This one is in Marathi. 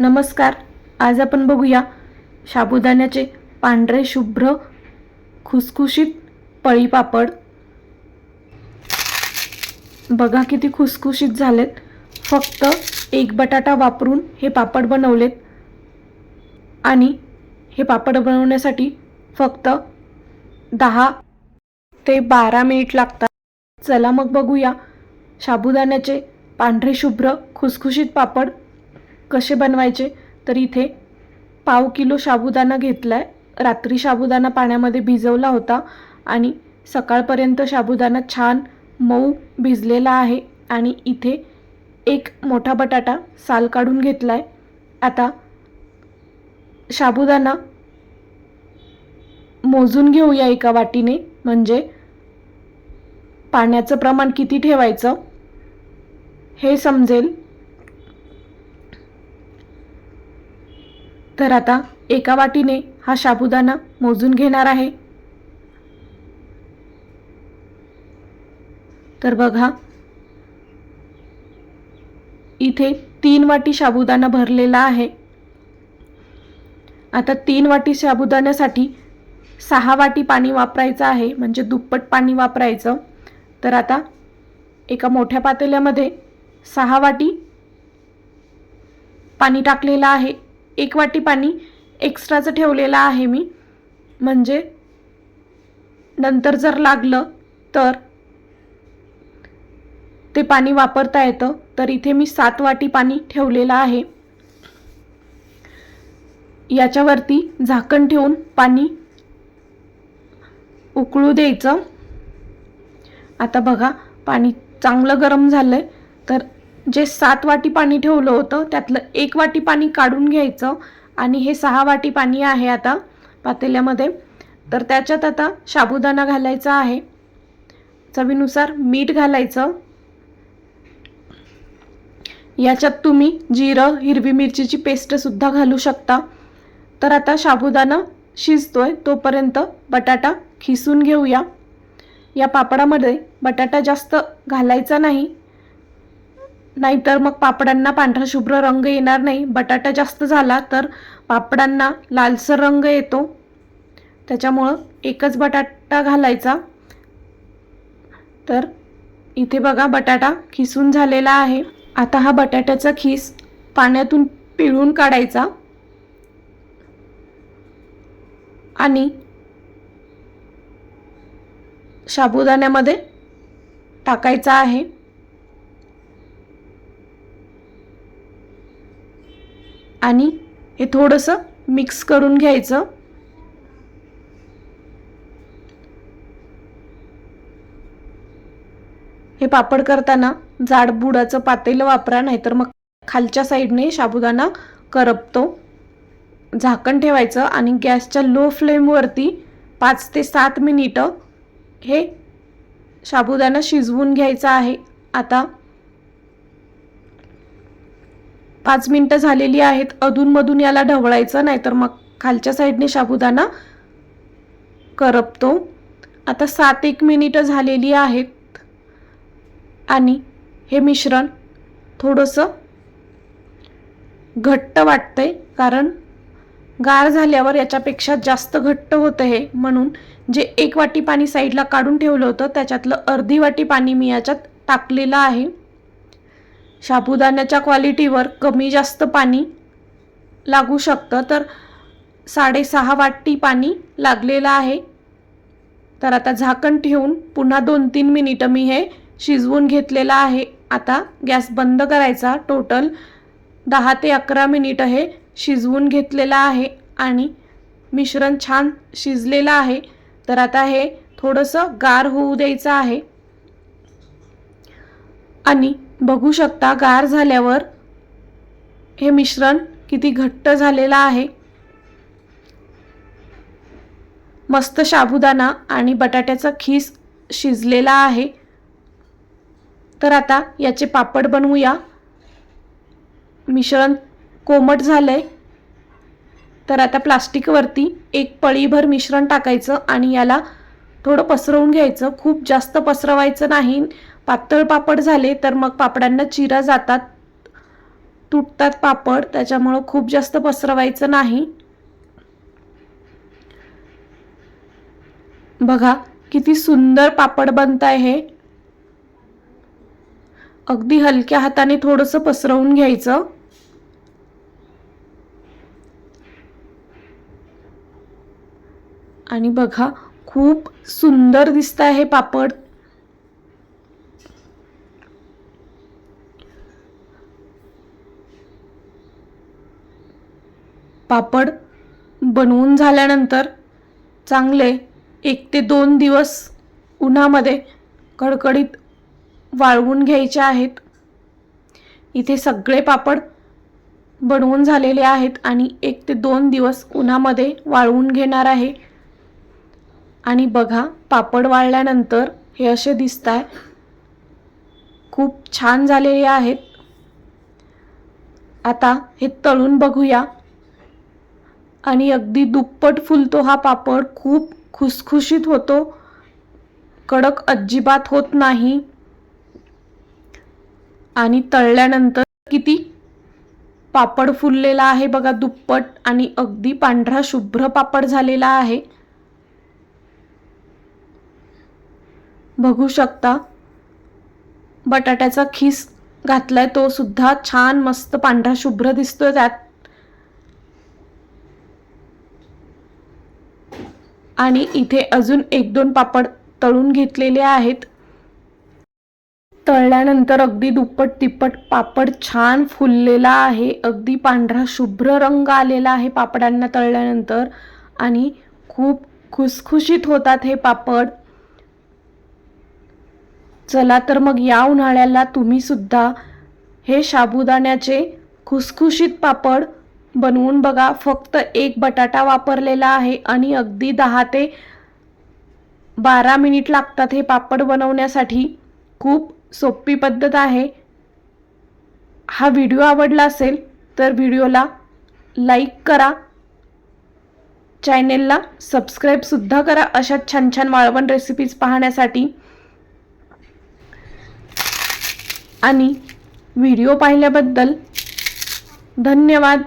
नमस्कार. आज आपण बघूया साबुदाण्याचे पांढरे शुभ्र खुसखुशीत पळी पापड. बघा किती खुसखुशीत झालेत. फक्त एक बटाटा वापरून हे पापड बनवलेत. आणि हे पापड बनवण्यासाठी फक्त दहा ते बारा मिनिट लागतात. चला मग बघूया साबुदाण्याचे पांढरे शुभ्र खुसखुशीत पापड कसे बनवायचे? तर इथे पाव किलो साबुदाणा घेतला आहे रात्री साबुदाणा पाण्यामध्ये भिजवला होता आणि सकाळपर्यंत साबुदाणा छान मऊ भिजलेला आहे आणि इथे एक मोठा बटाटा साल काढून घेतला आहे आता साबुदाणा मोजून घेऊया एका वाटीने. म्हणजे पाण्याचं प्रमाण किती ठेवायचं? हे समजेल. तर आता एका वाटीने हा साबुदाणा मोजून घेणार आहे. तर बघा. इथे तीन वाटी साबुदाणा भरलेला आहे. आता तीन वाटी साबुदाण्यासाठी सहा वाटी पाणी वापरायचं आहे म्हणजे दुप्पट पाणी वापरायचं. तर आता एका मोठ्या पातेल्यामध्ये सहा वाटी पाणी टाकलेलं आहे. एक वाटी पाणी एक्स्ट्राचं ठेवलेलं आहे मी. म्हणजे नंतर जर लागलं तर ते पाणी वापरता येतं. तर इथे मी सात वाटी पाणी ठेवलेलं आहे. याच्यावरती झाकण ठेवून पाणी उकळू द्यायचं. आता बघा पाणी चांगलं गरम झालं आहे तर जे सात वाटी पाणी ठेवलं होतं त्यातलं एक वाटी पाणी काढून घ्यायचं आणि हे सहा वाटी पाणी आहे आता पातेल्यामध्ये. तर त्याच्यात आता साबुदाणा घालायचा आहे. चवीनुसार मीठ घालायचं. याच्यात तुम्ही जिरं हिरवी मिरचीची पेस्टसुद्धा घालू शकता. तर आता साबुदाणा शिजतोय तोपर्यंत बटाटा खिसून घेऊया. या पापडामध्ये बटाटा जास्त घालायचा नाही. नाहीतर मग पापडांना पांढरा शुभ्र रंग येणार नाही. बटाटा जास्त झाला तर पापडांना लालसर रंग येतो. त्याच्यामुळं एकच बटाटा घालायचा. तर इथे बघा बटाटा खिसून झालेला आहे. आता हा बटाट्याचा खीस पाण्यातून पिळून काढायचा. आणि साबुदाण्यामध्ये टाकायचा आहे. आणि हे थोडंसं मिक्स करून घ्यायचं. हे पापड करताना जाड बुडाचं पातेलं वापरा नाहीतर मग खालच्या साईडने साबुदाणा करपतो. झाकण ठेवायचं आणि गॅसच्या लो फ्लेमवरती पाच ते सात मिनिटं हे साबुदाणा शिजवून घ्यायचा आहे. आता पाच मिनटं झालेली आहेत. अधूनमधून याला ढवळायचं नाहीतर मग खालच्या साईडने साबुदाणा करपतो. आता सात एक मिनिटं झालेली आहेत. आणि हे मिश्रण थोडंसं घट्ट वाटतंय कारण गार झाल्यावर याच्यापेक्षा जास्त घट्ट होतं हे. म्हणून जे एक वाटी पाणी साईडला काढून ठेवलं होतं त्याच्यातलं अर्धी वाटी पाणी मी याच्यात टाकलेलं आहे. साबुदाण्याच्या क्वालिटीवर कमी जास्त पाणी लागू शकतं तर साडेसहा वाटी पाणी लागलेलं आहे. तर आता झाकण ठेवून पुन्हा दोन तीन मिनिटं मी हे शिजवून घेतलेलं आहे. आता गॅस बंद करायचा. टोटल दहा ते अकरा मिनिटं हे शिजवून घेतलेलं आहे आणि मिश्रण छान शिजलेलं आहे. तर आता हे थोडंसं गार होऊ द्यायचं आहे. आणि बघू शकता गार झाल्यावर हे मिश्रण किती घट्ट झालेलं आहे. मस्त साबुदाणा आणि बटाट्याचा खीस शिजलेला आहे. तर आता याचे पापड बनवूया. मिश्रण कोमट झालं आहे तर आता प्लास्टिकवरती एक पळीभर मिश्रण टाकायचं आणि याला थोडं पसरवून घ्यायचं. खूप जास्त पसरवायचं नाही. पातळ पापड झाले तर मग पापडांना चिरा जातात. तुटतात पापड त्याच्यामुळं खूप जास्त पसरवायचं नाही. बघा किती सुंदर पापड बनत आहे अगदी हलक्या हाताने थोडंसं पसरवून घ्यायचं. आणि बघा खूप सुंदर दिसत आहे हे पापड. पापड बनवून झाल्यानंतर चांगले एक ते दोन दिवस उन्हामध्ये कडकडीत वाळवून घ्यायचे आहेत. इथे सगळे पापड बनवून झालेले आहेत आणि एक ते दोन दिवस उन्हामध्ये वाळवून घेणार आहे. आणि बघा पापड वाळल्यानंतर हे असे दिसत आहे खूप छान झालेले आहेत. आता हे तळून बघूया. आणि अगदी दुप्पट फुलतो हा पापड. खूप खुसखुशीत होतो. कडक अजिबात होत नाही. आणि तळल्यानंतर किती पापड फुललेला आहे बघा दुप्पट. आणि अगदी पांढरा शुभ्र पापड झालेला आहे. बघू शकता बटाट्याचा खीस घातलाय तो सुद्धा. छान मस्त पांढरा शुभ्र दिसतोय त्यात. आणि इथे अजून एक दोन पापड तळून घेतलेले आहेत. तळल्यानंतर अगदी दुप्पट तिप्पट पापड छान फुललेला आहे. अगदी पांढरा शुभ्र रंग आलेला आहे पापडांना तळल्यानंतर. आणि खूप खुसखुशीत होतात हे पापड. चला तर मग या उन्हाळ्याला तुम्ही सुद्धा हे साबुदाण्याचे खुसखुशीत पापड बनवून बघा. फक्त एक बटाटा वापरलेला आहे आणि अगदी दहा ते बारा मिनिट लागतात हे पापड बनवण्यासाठी. खूप सोपी पद्धत आहे. हा व्हिडिओ आवडला असेल तर व्हिडिओला लाईक करा. चॅनेलला सबस्क्राईबसुद्धा करा अशा छान छान वाळवण रेसिपीज पाहण्यासाठी. आणि व्हिडिओ पाहिल्याबद्दल धन्यवाद.